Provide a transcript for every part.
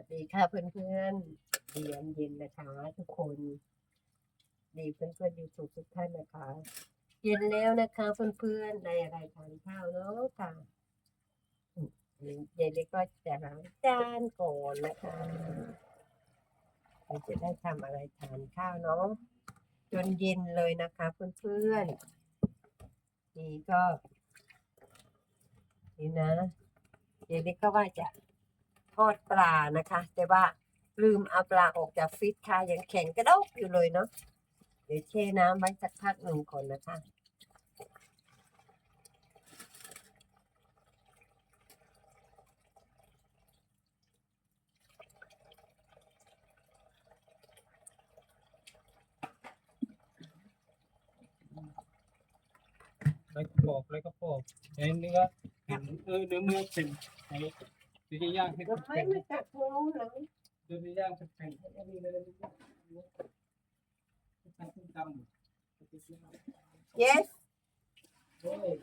วัสดีค่ะเพื่อนๆเรียนเย็นนะคะ ทุกคน ดีเพื่อนๆยูทูบทุกท่านนะคะ เย็นแล้วนะคะเพื่อนๆในอะไรทานข้าวเนาะค่ะเย็นนี้ก็จะล้างจานก่อนนะคะเราจะได้ทำอะไรทานข้าวเนาะจนเย็นเลยนะคะ เพื่อนๆนี่ก็นี่นะเย็นนี้ก็ว่าจะ ทอดปลานะคะ แต่ว่าลืมเอาปลาออกจากฟรีซค่ะยังแข็งกระดกอยู่เลยเนาะเดี๋ยวแช่น้ำไว้สักพักหนึ่งก่อนนะคะแล้วก็ปอกแล้วก็ปอกไอ้นี่ก็เป็นเออเนื้อเนื้อเป็นไอ้ เดี๋ยวย่างให้เราเป็นไม่ไม่ตัดโน้เลยเดี๋ยวจะย่างเป็นเป็นอันนี้เลยทำส้มตำ yes โอ้ย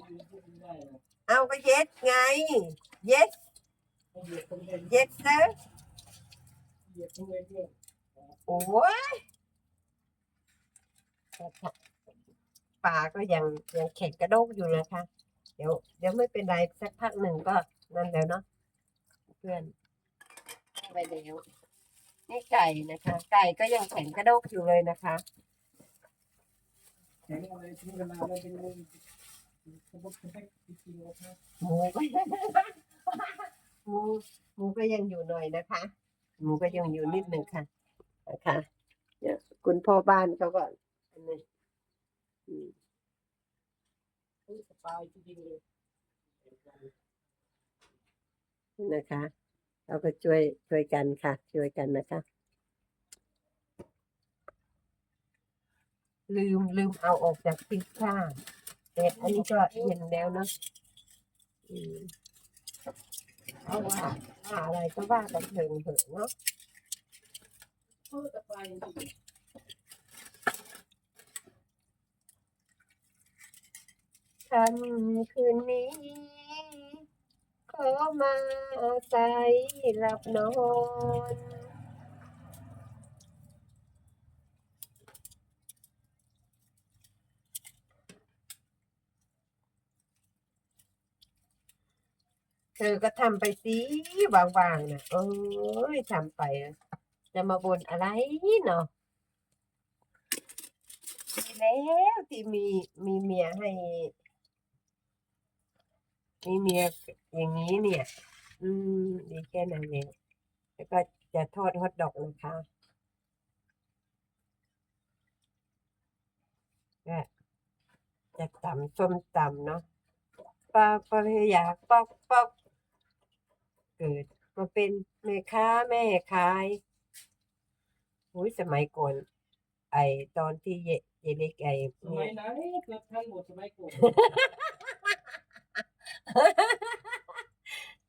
มันที่ด้เลยเอาก็ yes ไง yes เหยียบตรงเอง yes sir เหยียบตรงเด้วยโอ้ยปาก็ยังยังแข็งกระดกอยู่นะคะ เดี๋ยวเดี๋ยวไม่เป็นไรสักพักหนึ่งก็ นั่นแล้วเนาะเพื่อนไปแล้วนี่ไก่นะคะ ไก่ก็ยังแข็งกระดกอยู่เลยนะคะแข็งอะไรทิ้งเวลาแล้วเป็นเรื่องสมมติเป็นแค่จริงๆนะครับหมูก็หมูหมูก็ยังอยู่หน่อยนะคะ หมูก็ยังอยู่นิดหนึ่งค่ะนะคะเนี่ยคุณพ่อบ้านเขาก็อันนี้อืมสบายจริงๆเลย นะคะ เราก็ช่วยช่วยกันค่ะ ช่วยกันนะคะ ลืมลืมเอาออกจากฟิตค่ะแต่อันนี้ก็เย็นแล้วเนอะอืมเอาว่าว่าอะไรก็ว่ากันเถิงเถอะเนาะเออสบายจริงค่ำคืนนี้ ขอมาอาศัยหลับนอนเธอก็ทำไปสิวางๆนะเอ้ยทำไปจะมาบ่นอะไรเนาะดีแล้วที่มีมีเมียให้ มีเมียอย่างนี้เนี่ย อืมดีแค่นั้นเองแล้วก็จะทอดฮอทดอกนะคะก็จะตำส้มตำเนาะป้าป้าอยากปอกปอกเกิดมาเป็นแม่ค้าแม่ขายอุ้ยสมัยก่อนไอตอนที่เยเยเล็กไอสมัยไหนเกือบทั้งหมดสมัยก่อน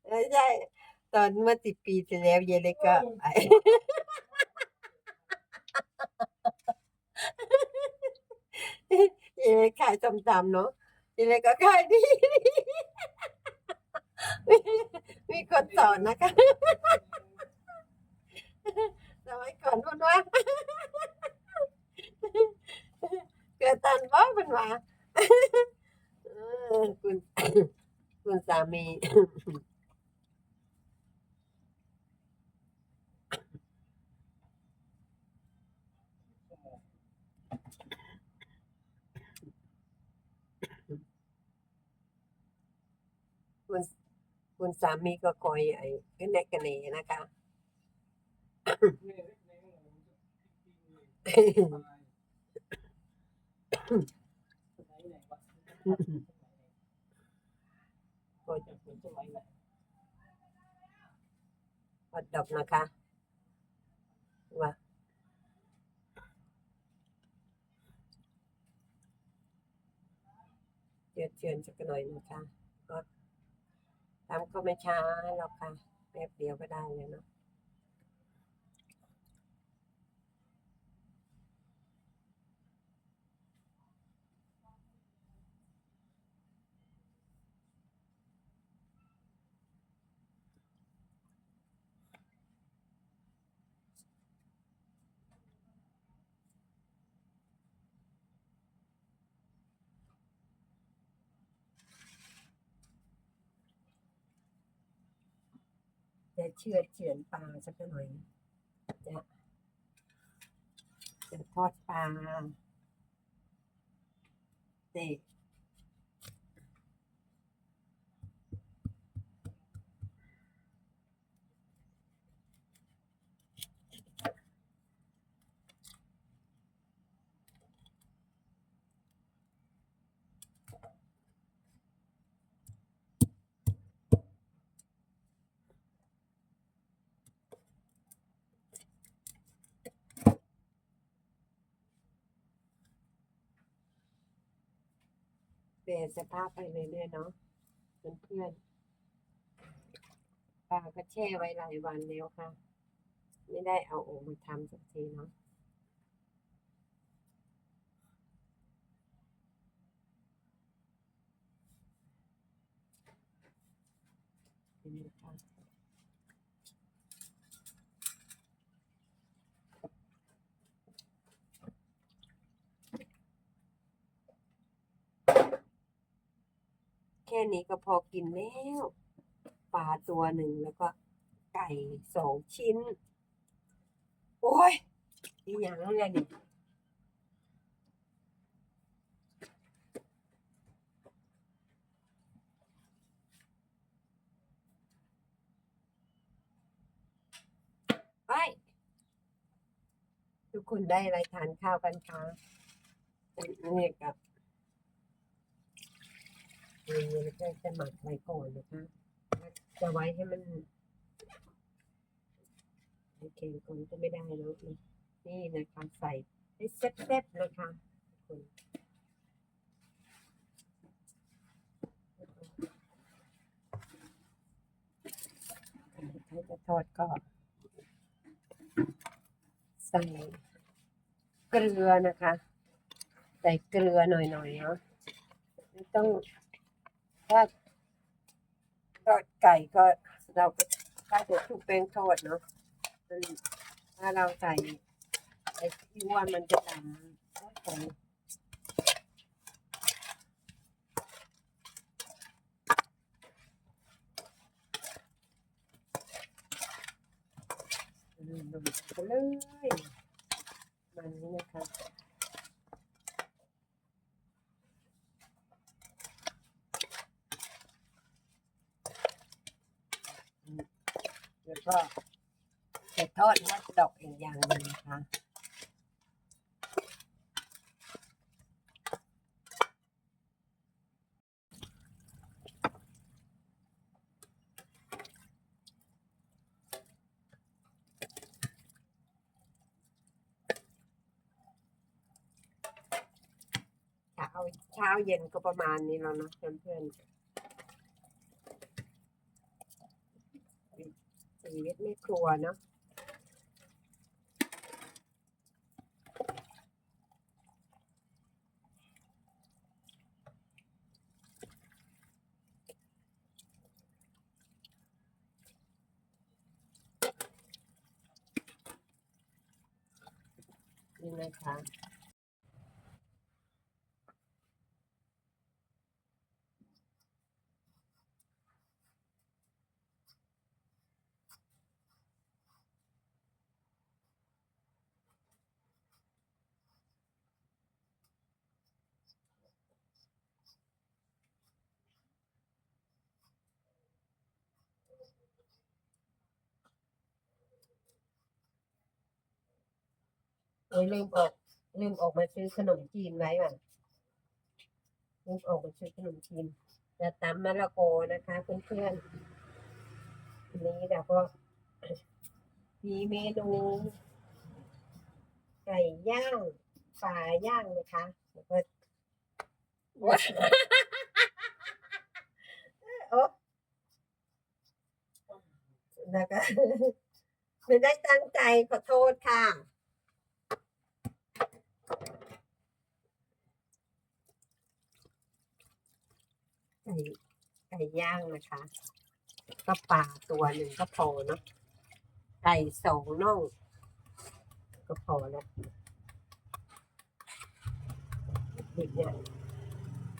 เออใช่ ตอนเมื่อสิบปีที่แล้วเยเล็กก็ไอเยเล็กขายส้มตำเนาะเยเล็กก็ขายดี มีคนสอนนะคะสมัยก่อนพูดว่าเกิดตันบ่เป็นว่าคุณ คุณสามี คุณคุณสามีก็คอยไอ้กันแนกกันเนนะคะก็จะฮ อดดอกนะคะว่าเจือเจือนสักหน่อยนะคะก็ทำก็ไม่ช้าหรอกค่ะแป๊บเดียวก็ได้เลยเนาะ จะเชือดเฉือนปลาสักหน่อยจะจะทอดปลาเด็ก เปลี่ยนสภาพไปเรื่อยๆเนาะเพื่อนๆปลาก็แช่ไว้หลายวันแล้วค่ะ ไม่ได้เอาออกมาทำสักทีเนาะนี่นะคะ นี้ก็พอกินแล้วปลาตัวหนึ่งแล้วก็ไก่สองชิ้น โอ้ยอีหยังเนี่ยนี่ไปทุกคนได้อะไรทานข้าวกันคะนี่กับ นี่แล้วก็จะหมักไว้ก่อนนะคะ จะไว้ให้มันโอเคก่อนก็ไม่ได้แล้วนะนี่นะคะใส่ให้แซ่บๆนะคะทุกคนถ้าจะทอดก็ใส่เกลือนะคะ ใส่เกลือหน่อยๆเนาะไม่ต้อง ถ้าทอดไก่ก็เราก็ถ้าจะชุบแป้งทอดเนาะมันถ้าเราใส่ไอ้ที่ว่ามันจะดำก็ใส่อืมลงเลยมันนี้นะคะ แล้วก็จะทอดฮอทดอกอีกอย่างหนึ่งนะคะ เช้า เช้าเย็นก็ประมาณนี้แล้วนะเพื่อนๆชีวิตไม่ครัวเนาะนี่นะคะ อ้ยลืมออกลืมออกมาซื้อขนมจีนไว้อะลืมออกมาซื้อขนมจีนจะตำมะละกอนะคะเพื่อนๆทีนี้เราก็มีเมนูไก่ย่างปลาย่างนะคะแล้วก็โอ้แล้วก็ไม่ได้ตั้งใจขอโทษค่ะ ไก่ไก่ย่างนะคะ ก็ปลาตัวหนึ่งก็พอเนาะไก่สองน่องก็พอแล้วเด็กเนี่ย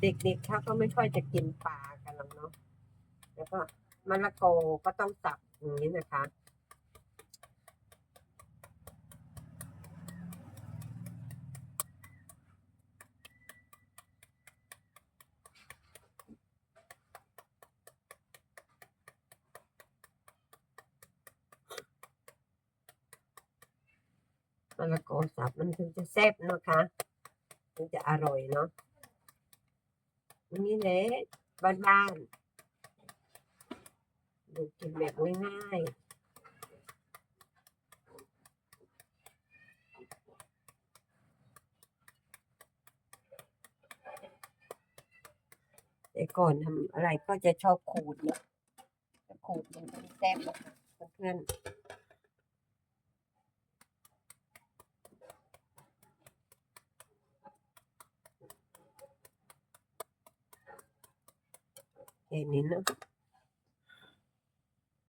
เด็กๆเขาก็ไม่ค่อยจะกินปลากันหรอกเนาะแล้วก็มะละกอก็ต้องสับอย่างนี้นะคะ มะละกอสับมันถึงจะแซ่บเนาะคะถึงจะอร่อยเนาะนี่แหละบ้านๆดูกินแบบง่ายๆแต่ก่อนทำอะไรก็จะชอบขูดเนาะขูดมันก็แซ่บนะเพื่อนๆ แค่นี้เนอะ